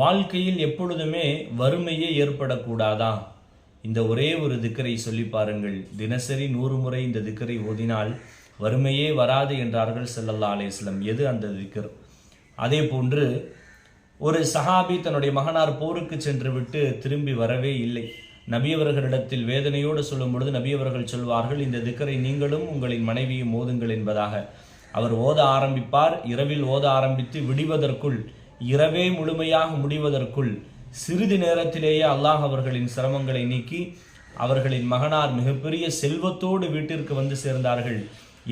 வாழ்க்கையில் எப்பொழுதுமே வறுமையே ஏற்படக்கூடாதா? இந்த ஒரே ஒரு திக்கரை சொல்லி பாருங்கள். தினசரி நூறு முறை இந்த திக்கரை ஓதினால் வறுமையே வராது என்றார்கள் செல்லல்லா அலேஸ்லம் எது அந்த திக்கர்? அதே போன்று ஒரு சஹாபி தன்னுடைய மகனார் போருக்கு சென்று விட்டு திரும்பி வரவே இல்லை. நபியவர்களிடத்தில் வேதனையோடு சொல்லும் பொழுது நபியவர்கள் சொல்வார்கள் இந்த திக்கரை நீங்களும் உங்களின் மனைவியும் ஓதுங்கள் என்பதாக. அவர் ஓத ஆரம்பிப்பார். இரவில் ஓத ஆரம்பித்து விடிவதற்குள் இரவே முழுமையாக முடிவதற்குள் சிறிது நேரத்திலேயே அல்லாஹ் அவர்களின் சிரமங்களை நீக்கி அவர்களின் மகனார் மிகப்பெரிய செல்வத்தோடு வீட்டிற்கு வந்து சேர்ந்தார்கள்.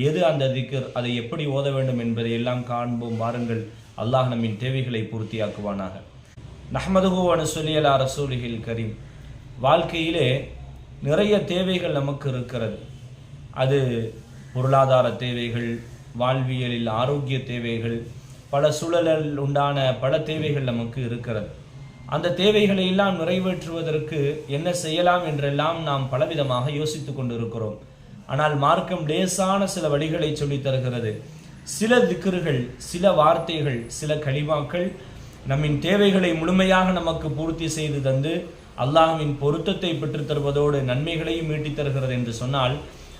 எது அந்த திக்கர் அதை எப்படி ஓத வேண்டும் என்பதை எல்லாம் காண்போம். வாருங்கள் அல்லாஹ் நம்மின் தேவைகளை பூர்த்தியாக்குவானாக. நஹ்மதுஹு அனுசொலியலா ரசூலிஹில் கரீம். வாழ்க்கையிலே நிறைய தேவைகள் நமக்கு இருக்கிறது. அது பொருளாதார தேவைகள் வாழ்வியலில் ஆரோக்கிய தேவைகள் பல சூழலில் உண்டான பல தேவைகள் நமக்கு இருக்கிறது. அந்த தேவைகளை எல்லாம் நிறைவேற்றுவதற்கு என்ன செய்யலாம் என்றெல்லாம் நாம் பலவிதமாக யோசித்து கொண்டிருக்கிறோம். ஆனால் மார்க்கம் லேசான சில வழிகளை சொல்லித் தருகிறது. சில திக்ருகள் சில வார்த்தைகள் சில களிமாக்கள் நம்மின் தேவைகளை முழுமையாக நமக்கு பூர்த்தி செய்து தந்து அல்லாஹ்வின் பொருத்தத்தை பெற்றுத் தருவதோடு நன்மைகளையும் ஈட்டித் தருகிறது என்று சொன்னால்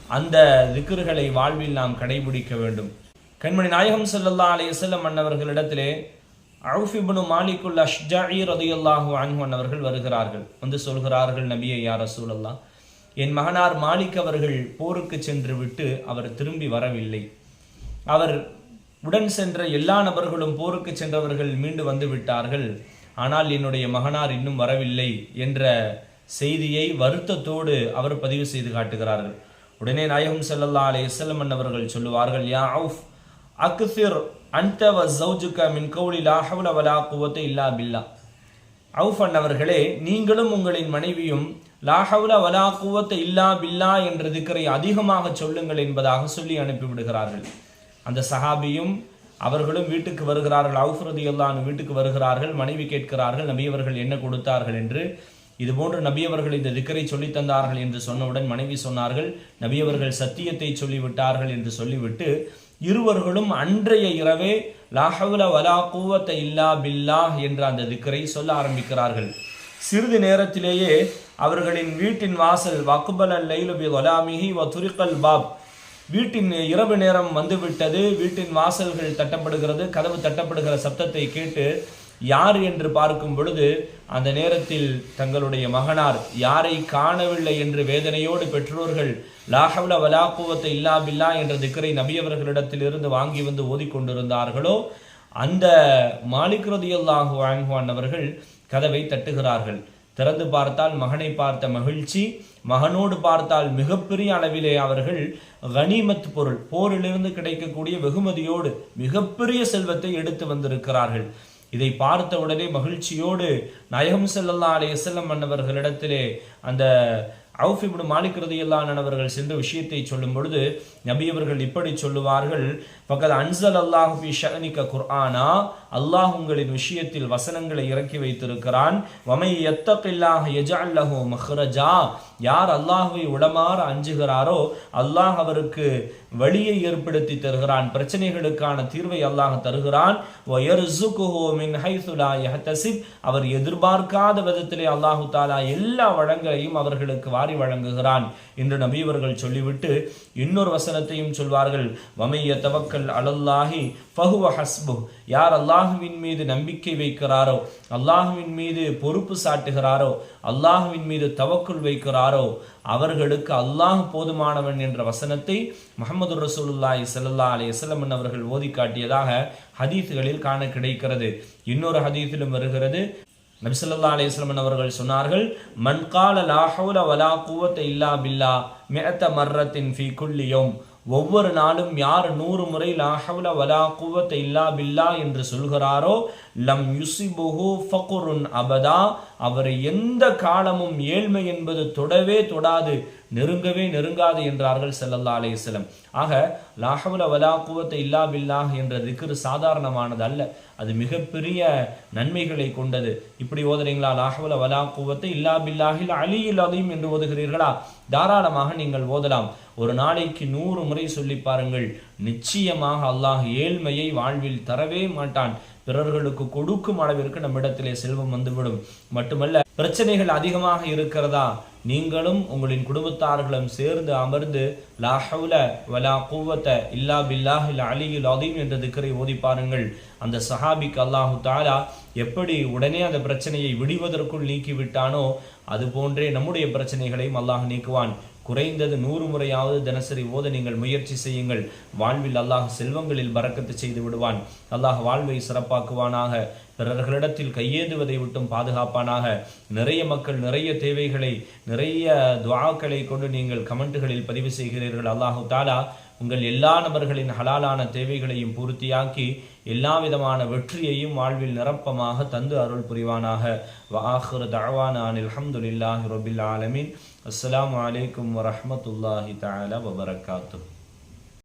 அந்த திக்ருகளை வாழ்வில் நாம் கடைபிடிக்க வேண்டும். கண்மணி நாயகம் ஸல்லல்லாஹு அலைஹி வஸல்லம் அன்னவர்களிடத்திலே அவுஃபிபுனு மாலிகுல் அஷ்ஜாயி ரதியுல்லாஹு அன்ஹு அன்னவர்கள் வருகிறார்கள். வந்து சொல்கிறார்கள் நபியை யார் ரசூலல்லாஹ் என் மகனார் மாலிக் அவர்கள் போருக்கு சென்று விட்டு அவர் திரும்பி வரவில்லை. அவர் உடன் சென்ற எல்லா நபர்களும் போருக்கு சென்றவர்கள் மீண்டு வந்து விட்டார்கள். ஆனால் என்னுடைய மகனார் இன்னும் வரவில்லை என்ற செய்தியை வருத்தத்தோடு அவர் பதிவு செய்து காட்டுகிறார்கள். உடனே நாயகம் செல்லல்லா அலே வஸல்லம் அன்னவர்கள் சொல்லுவார்கள் யா அவுஃப் அக்ஸிர் அன்த வ ஜௌஜுக மின் கௌலி லா ஹவ்ல வலா இல்லா பில்லா. அவுஃபன் அவர்களே நீங்களும் உங்களின் மனைவியும் லா ஹவ்ல வலா குவத்த இல்லா பில்லா என்ற திக்கரை அதிகமாக சொல்லுங்கள் என்பதாக சொல்லி அனுப்பிவிடுகிறார்கள் அந்த சஹாபியும் அவர்களும் வீட்டுக்கு வருகிறார்கள். அவுஃப்ரதி அல்லான் வீட்டுக்கு வருகிறார்கள். மனைவி கேட்கிறார்கள் நபியவர்கள் என்ன கொடுத்தார்கள்? என்று. இதுபோன்று நபியவர்கள் இந்த திக்கரை சொல்லித் தந்தார்கள் என்று சொன்னவுடன் மனைவி சொன்னார்கள் நபியவர்கள் சத்தியத்தை சொல்லிவிட்டார்கள் என்று சொல்லிவிட்டு இருவர்களும் அன்றைய இரவே லாஹவுல வலா கூவத்த இல்லா பில்லா என்ற அந்த திக்கரை சொல்ல ஆரம்பிக்கிறார்கள். சிறிது நேரத்திலேயே அவர்களின் வீட்டின் வாசல் வக்குபல் லைலுபி வலாமிஹி வ துரிக்கல் பாப். வீட்டின் இரவு நேரம் வந்துவிட்டது வீட்டின் வாசல்கள் தட்டப்படுகிறது கதவு தட்டப்படுகிற சப்தத்தை கேட்டு யார் என்று பார்க்கும் பொழுது அந்த நேரத்தில் தங்களுடைய மகனார் யாரை காணவில்லை என்று வேதனையோடு பெற்றோர்கள் லாஹவுல வலாக்குவத்தை இல்லா பில்லா என்ற திக்கரை நபியவர்களிடத்தில் இருந்து வாங்கி வந்து ஓதிக்கொண்டிருந்தார்களோ அந்த மாலிக் ரதியல்லாஹு அவர்கள் கதவை தட்டுகிறார்கள். திறந்து பார்த்தால் மகனை பார்த்த மகிழ்ச்சி மகனோடு பார்த்தால் மிகப்பெரிய அளவிலே அவர்கள் கனிமத் பொருள் போரிலிருந்து கிடைக்கக்கூடிய வெகுமதியோடு மிகப்பெரிய செல்வத்தை எடுத்து வந்திருக்கிறார்கள். இதை பார்த்த உடனே மகிழ்ச்சியோடு நயகம் செல்லல்லா அலே செல்லம் மன்னவர்களிடத்திலே அந்த அவுஃப் இப்னு நண்பர்கள் சென்று அவர்கள் சென்ற விஷயத்தை சொல்லும் பொழுது நபியவர்கள் இப்படி சொல்லுவார்கள் பக்கத் அன்சல் அல்லாஹுபி ஃபி குர்ஆனா அல்லாஹ் உங்களின் விஷயத்தில் வசனங்களை இறக்கி வைத்திருக்கிறான். வமை யத்தகில்லாஹ் யஜஅல் மஹ்ரஜா. யார் அல்லாஹுவை உளமாற அஞ்சுகிறாரோ அல்லாஹ் அவருக்கு வழியை ஏற்படுத்தி தருகிறான். பிரச்சனைகளுக்கான தீர்வை அல்லாஹ் தருகிறான். மின் அவர் எதிர்பார்க்காத விதத்திலே அல்லாஹு தாலா எல்லா வளங்களையும் அவர்களுக்கு வாரி வழங்குகிறான் என்று நபியவர்கள் சொல்லிவிட்டு இன்னொரு வசனத்தையும் சொல்வார்கள். வமைய தவக்கல் அலல்லாஹி பகுவ ஹஸ்பு யார் அல்லாஹுவின் மீது நம்பிக்கை வைக்கிறாரோ அல்லாஹுவின் மீது பொறுப்பு சாட்டுகிறாரோ அல்லாஹுவின் மீது தவக்குள் வைக்கிறாரோ அவர்களுக்கு அல்லாஹ் போதுமானவன் என்ற வசனத்தை முகமது ரசூலுல்லாய் சல்லா அலி வஸல்லம் அவர்கள் ஓதி காட்டியதாக ஹதீஸ்களில் காண கிடைக்கிறது. இன்னொரு ஹதீஸிலும் வருகிறது. நபிசல்லா அலிஸ்லமன் அவர்கள் சொன்னார்கள் மன் கால வலா குவத்த இல்லா பில்லா மேத்த மர்ரத்தின் ஃபீ குல்லி ஒவ்வொரு நாளும் யார் நூறு முறை லாஹவுல வலா குவத்த இல்லா பில்லா என்று சொல்கிறாரோ லம் யுசிபுஹு ஃபகுருன் அபதா. அவர் எந்த காலமும் ஏழ்மை என்பது தொடவே தொடாது. நெருங்கவே நெருங்காது என்றார்கள் செல்லல்லா அலைஹி ஆக லாஹவுல வலா குவத்தை இல்லா பில்லாஹ் என்ற திக்ரு சாதாரணமானது அல்ல. அது மிகப்பெரிய நன்மைகளை கொண்டது. இப்படி ஓதுறீங்களா? லாஹவுல வலா குவத்தை இல்லா பில்லாஹில் அலியில் அலீம் என்று ஓதுகிறீர்களா? தாராளமாக நீங்கள் ஓதலாம். ஒரு நாளைக்கு நூறு முறை சொல்லி பாருங்கள். நிச்சயமாக அல்லாஹ் ஏழ்மையை வாழ்வில் தரவே மாட்டான். பிறர்களுக்கு கொடுக்கும் அளவிற்கு நம்மிடத்திலே செல்வம் வந்துவிடும். மட்டுமல்ல பிரச்சனைகள் அதிகமாக இருக்கிறதா? நீங்களும் உங்களின் குடும்பத்தார்களும் சேர்ந்து அமர்ந்து லா ஹவுல வலா கூவத்த இல்லா பில்லாஹ் இல்ல அலியுல் அதீம் என்ற திக்கரை ஓதி பாருங்கள். அந்த சஹாபிக்கு அல்லாஹு தாலா எப்படி உடனே அந்த பிரச்சனையை விடுவதற்குள் நீக்கி விட்டானோ அது போன்றே நம்முடைய பிரச்சனைகளையும் அல்லாஹ் நீக்குவான். குறைந்தது நூறு முறையாவது தினசரி ஓத நீங்கள் முயற்சி செய்யுங்கள். வாழ்வில் அல்லாஹ் செல்வங்களில் பறக்கத்து செய்து விடுவான். அல்லாஹ் வாழ்வை சிறப்பாக்குவானாக. பிறர்களிடத்தில் கையேந்துவதை விட்டும் பாதுகாப்பானாக. நிறைய மக்கள் நிறைய தேவைகளை நிறைய துவாக்களை கொண்டு நீங்கள் கமெண்ட்டுகளில் பதிவு செய்கிறீர்கள். அல்லாஹு தாலா உங்கள் எல்லா நபர்களின் ஹலாலான தேவைகளையும் பூர்த்தியாக்கி எல்லா விதமான வெற்றியையும் வாழ்வில் நிரப்பமாக தந்து அருள் புரிவானாக. வாஹுர் தவான அனில் அஹமதுல்லாஹி ரபில் ஆலமின். அஸ்லாம் வலைக்கம் வரமத்துல்லாஹி தாலா வபரகாத்தூ